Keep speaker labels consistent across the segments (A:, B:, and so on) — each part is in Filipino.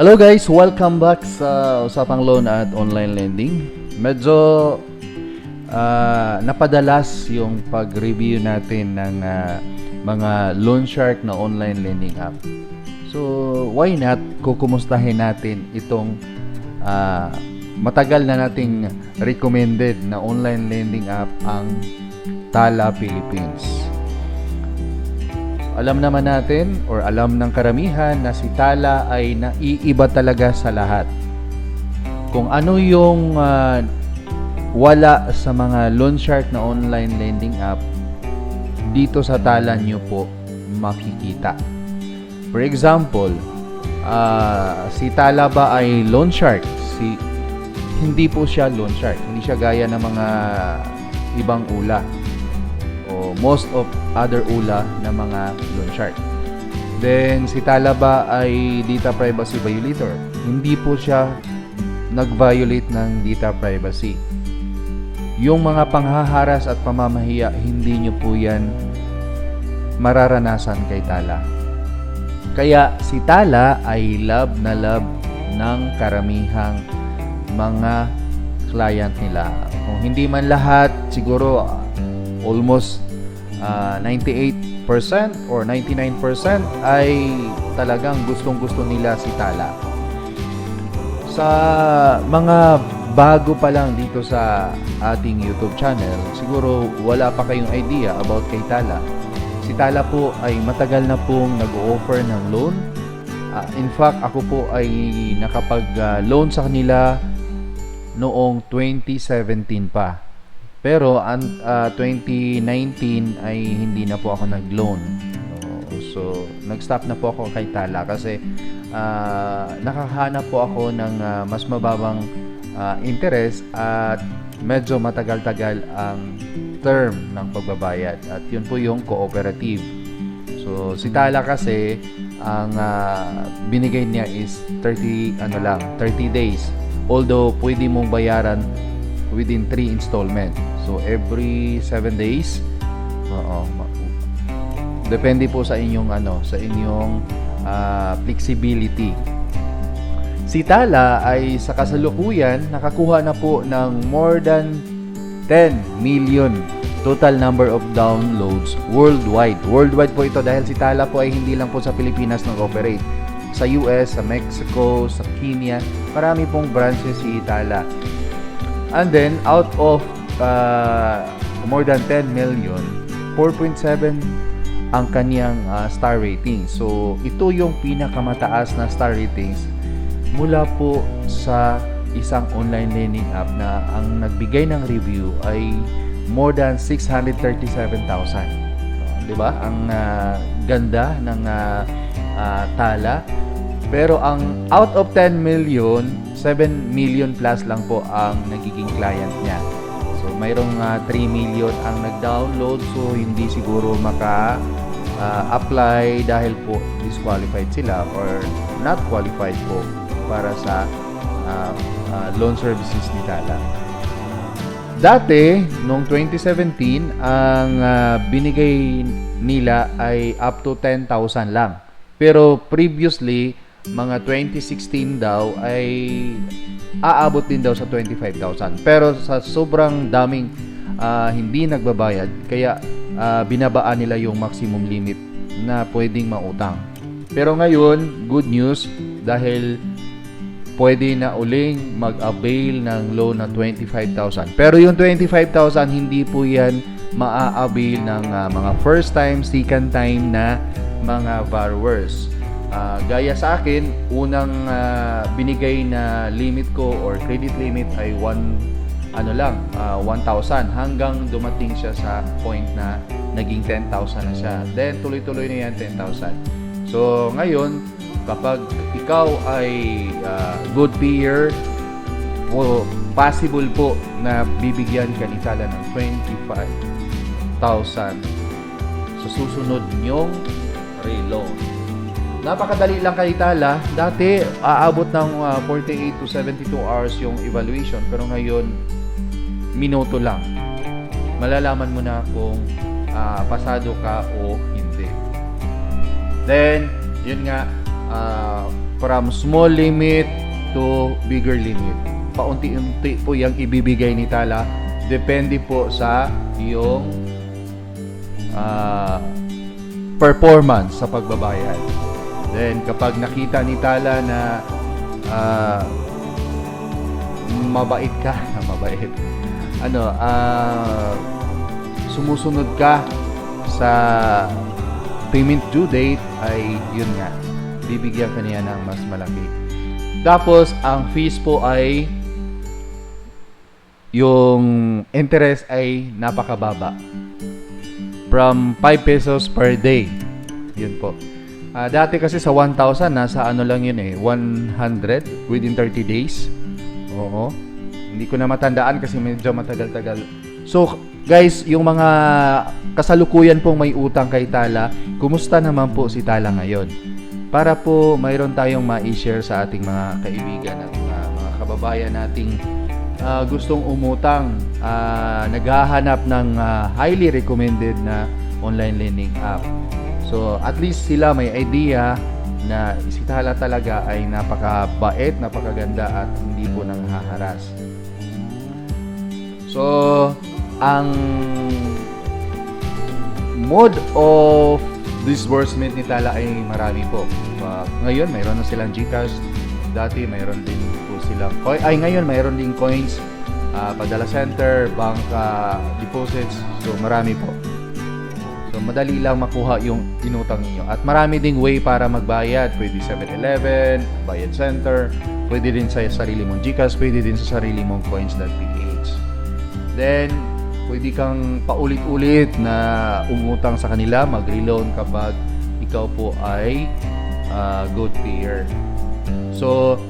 A: Hello guys, welcome back sa Usapang Loan at Online Lending. Medyo ah, napadalas yung pag-review natin ng ah, mga loan shark na online lending app. So, why not kukumustahin natin itong ah, matagal na nating recommended na online lending app ang Tala Philippines. Alam naman natin or alam ng karamihan na si Tala ay naiiba talaga sa lahat. Kung ano yung ah, wala sa mga loan shark na online lending app, dito sa Tala nyo po makikita. For example, ah, si Tala ba ay loan shark? Si hindi po siya loan shark. Hindi siya gaya ng mga ibang ula most of other ula na mga loan shark. Then, si Talaba ay data privacy violator. Hindi po siya nag-violate ng data privacy. Yung mga panghaharas at pamamahiya, hindi nyo po yan mararanasan kay Tala. Kaya si Tala ay love na love ng karamihang mga client nila. Kung hindi man lahat, siguro almost ah, 98% or 99% ay talagang gustong-gusto nila si Tala. Sa mga bago pa lang dito sa ating YouTube channel, siguro wala pa kayong idea about kay Tala. Si Tala po ay matagal na pong nag-offer ng loan. Ah, in fact, ako po ay nakapag-loan sa kanila noong 2017 pa. Pero ang ah, 2019 ay hindi na po ako nag-loan. So, nag-stop na po ako kay Tala kasi ah, nakahanap po ako ng ah, mas mababang ah, interest at medyo matagal-tagal ang term ng pagbabayad at yun po yung cooperative. So, si Tala kasi ang ah, binigay niya is 30 ano lang, 30 days. Although pwede mong bayaran within 3 installment. So every 7 days. Oo. Depende po sa inyong ano, sa inyong ah, flexibility. Si Tala ay sa kasalukuyan nakakuha na po ng more than 10 million total number of downloads worldwide. Worldwide po ito dahil si Tala po ay hindi lang po sa Pilipinas nag-operate. Sa US, sa Mexico, sa Kenya, marami pong branches si Tala. And then, out of uh, more than 10 million, 4.7 ang kanyang uh, star rating. So, ito yung pinakamataas na star ratings mula po sa isang online lending app na ang nagbigay ng review ay more than 637,000. So, 'Di ba? Ang ah, ganda ng ah, ah, tala. Pero ang out of 10 million, 7 million plus lang po ang nagiging client niya. So mayroong ah, 3 million ang nag-download so hindi siguro maka ah, apply dahil po disqualified sila or not qualified po para sa ah, ah, loan services ni Tala. Dati, noong 2017, ang ah, binigay nila ay up to 10,000 lang. Pero previously, mga 2016 daw ay aabot din daw sa 25,000. Pero sa sobrang daming ah, hindi nagbabayad, kaya ah, binabaan nila yung maximum limit na pwedeng mautang. Pero ngayon, good news dahil pwede na uling mag-avail ng loan na 25,000. Pero yung 25,000 hindi po yan maa-avail ng ah, mga first time, second time na mga borrowers. Ah, gaya sa akin, unang ah, binigay na limit ko or credit limit ay 1 ano lang, ah, 1,000 hanggang dumating siya sa point na naging 10,000 na siya. Then tuloy-tuloy na yan 10,000. So ngayon, kapag ikaw ay ah, good payer, o possible po na bibigyan ka ni Tala ng 25,000 sa susunod niyong reloan. Napakadali lang kay Tala. Dati, aabot ng ah, 48 to 72 hours yung evaluation. Pero ngayon, minuto lang. Malalaman mo na kung ah, pasado ka o hindi. Then, yun nga, ah, from small limit to bigger limit. Paunti-unti po yung ibibigay ni Tala. Depende po sa iyong ah, performance sa pagbabayad. Then, kapag nakita ni Tala na ah, mabait ka, mabait, ano, ah, sumusunod ka sa payment due date ay yun nga, bibigyan ka niya ng mas malaki. Tapos, ang fees po ay yung interest ay napakababa. From 5 pesos per day. Yun po. Ah, dati kasi sa 1,000, nasa ano lang yun eh, 100 within 30 days. Oo. Hindi ko na matandaan kasi medyo matagal-tagal. So, guys, yung mga kasalukuyan pong may utang kay Tala, kumusta naman po si Tala ngayon? Para po mayroon tayong ma-share sa ating mga kaibigan at mga, mga kababayan nating ah, gustong umutang, ah, naghahanap ng ah, highly recommended na online lending app. So, at least sila may idea na si Tala talaga ay napakabait, napakaganda at hindi po nang haharas. So, ang mode of disbursement ni Tala ay marami po. Uh, ngayon, mayroon na silang GCash. Dati, mayroon din po silang coin. Ay, ngayon, mayroon din coins, ah, padala center, bank ah, deposits. So, marami po. Madali lang makuha yung inutang ninyo. At marami ding way para magbayad. Pwede 7-Eleven, Bayad Center, pwede din sa sarili mong GCash, pwede din sa sarili mong coins.ph. Then, pwede kang paulit-ulit na umutang sa kanila, mag-reloan kapag ikaw po ay ah, good payer. So,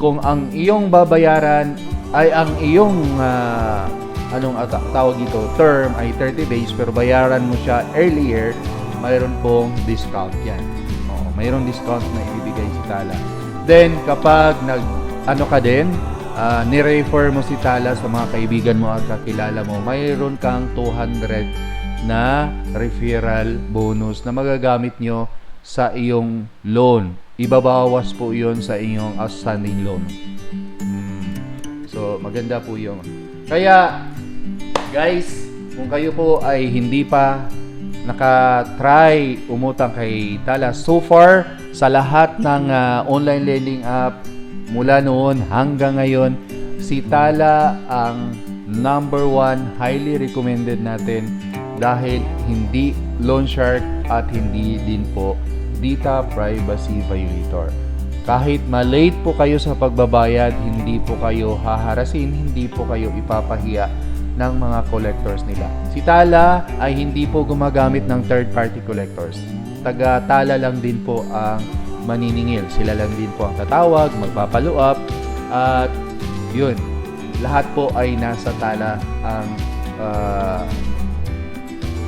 A: kung ang iyong babayaran ay ang iyong ah, anong ata- tawag ito term ay 30 days pero bayaran mo siya earlier mayroon pong discount yan Oo, mayroong discount na ibibigay si Tala then kapag nag ano ka din ah, ni-refer mo si Tala sa mga kaibigan mo at kakilala mo mayroon kang 200 na referral bonus na magagamit nyo sa iyong loan ibabawas po yon sa inyong outstanding loan Hmm. So, maganda po yung. Kaya, guys, kung kayo po ay hindi pa naka-try umutang kay Tala so far sa lahat ng ah, online lending app mula noon hanggang ngayon si Tala ang number one highly recommended natin dahil hindi loan shark at hindi din po data privacy violator. Kahit malate po kayo sa pagbabayad, hindi po kayo haharasin, hindi po kayo ipapahiya ng mga collectors nila. Si Tala ay hindi po gumagamit ng third-party collectors. Taga-Tala lang din po ang maniningil. Sila lang din po ang tatawag, magpapalo up, at yun, lahat po ay nasa Tala ang ah,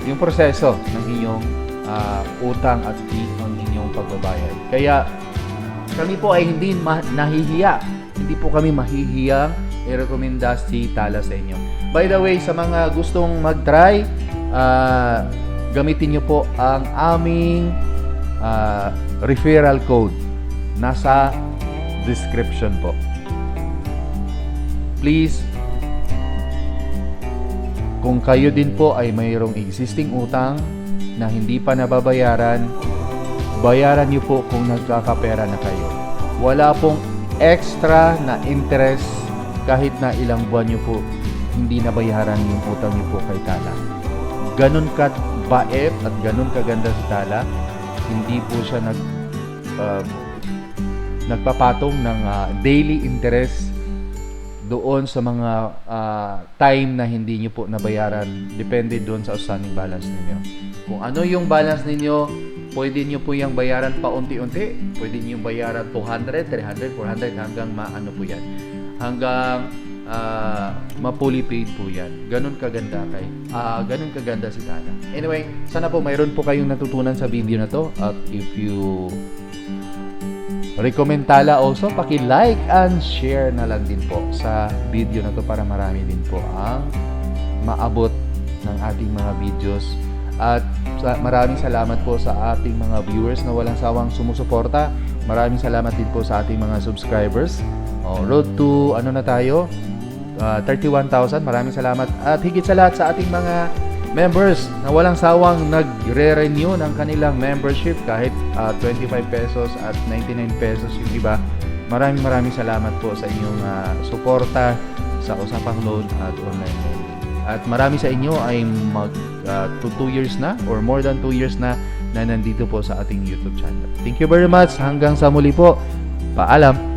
A: yung proseso ng inyong ah, utang at ang inyong pagbabayad. Kaya kami po ay hindi ma- nahihiya. Hindi po kami mahihiyang i-recommenda si Tala sa inyo. By the way, sa mga gustong mag-try, ah, gamitin nyo po ang aming ah, referral code. Nasa description po. Please, kung kayo din po ay mayroong existing utang na hindi pa nababayaran, bayaran niyo po kung nagkakapera na kayo. Wala pong extra na interest kahit na ilang buwan niyo po hindi nabayaran yung utang niyo po kay Tala. Ganun ka bait at ganun kaganda si Tala, hindi po siya nag uh, nagpapatong ng ah, daily interest doon sa mga ah, time na hindi nyo po nabayaran. Depende doon sa outstanding balance ninyo. Kung ano yung balance ninyo, pwede nyo po yung bayaran paunti-unti. Pwede nyo bayaran 200, 300, 400 hanggang maano po yan. Hanggang ah, ma-fully paid po yan. Ganun kaganda kay. ah ganun kaganda si Tana. Anyway, sana po mayroon po kayong natutunan sa video na to. At if you recommend Tala also, paki-like and share na lang din po sa video na to para marami din po ang maabot ng ating mga videos. At maraming salamat po sa ating mga viewers na walang sawang sumusuporta. maraming salamat din po sa ating mga subscribers. Oh, road to ano na tayo? Ah, 31,000. Maraming salamat. At higit sa lahat sa ating mga members na walang sawang nagre-renew ng kanilang membership kahit ah, 25 pesos at 99 pesos yung iba. Maraming maraming salamat po sa inyong ah, suporta sa usapang loan at online lending. At marami sa inyo ay mag 2 years na or more than 2 years na na nandito po sa ating YouTube channel. Thank you very much. Hanggang sa muli po. Paalam.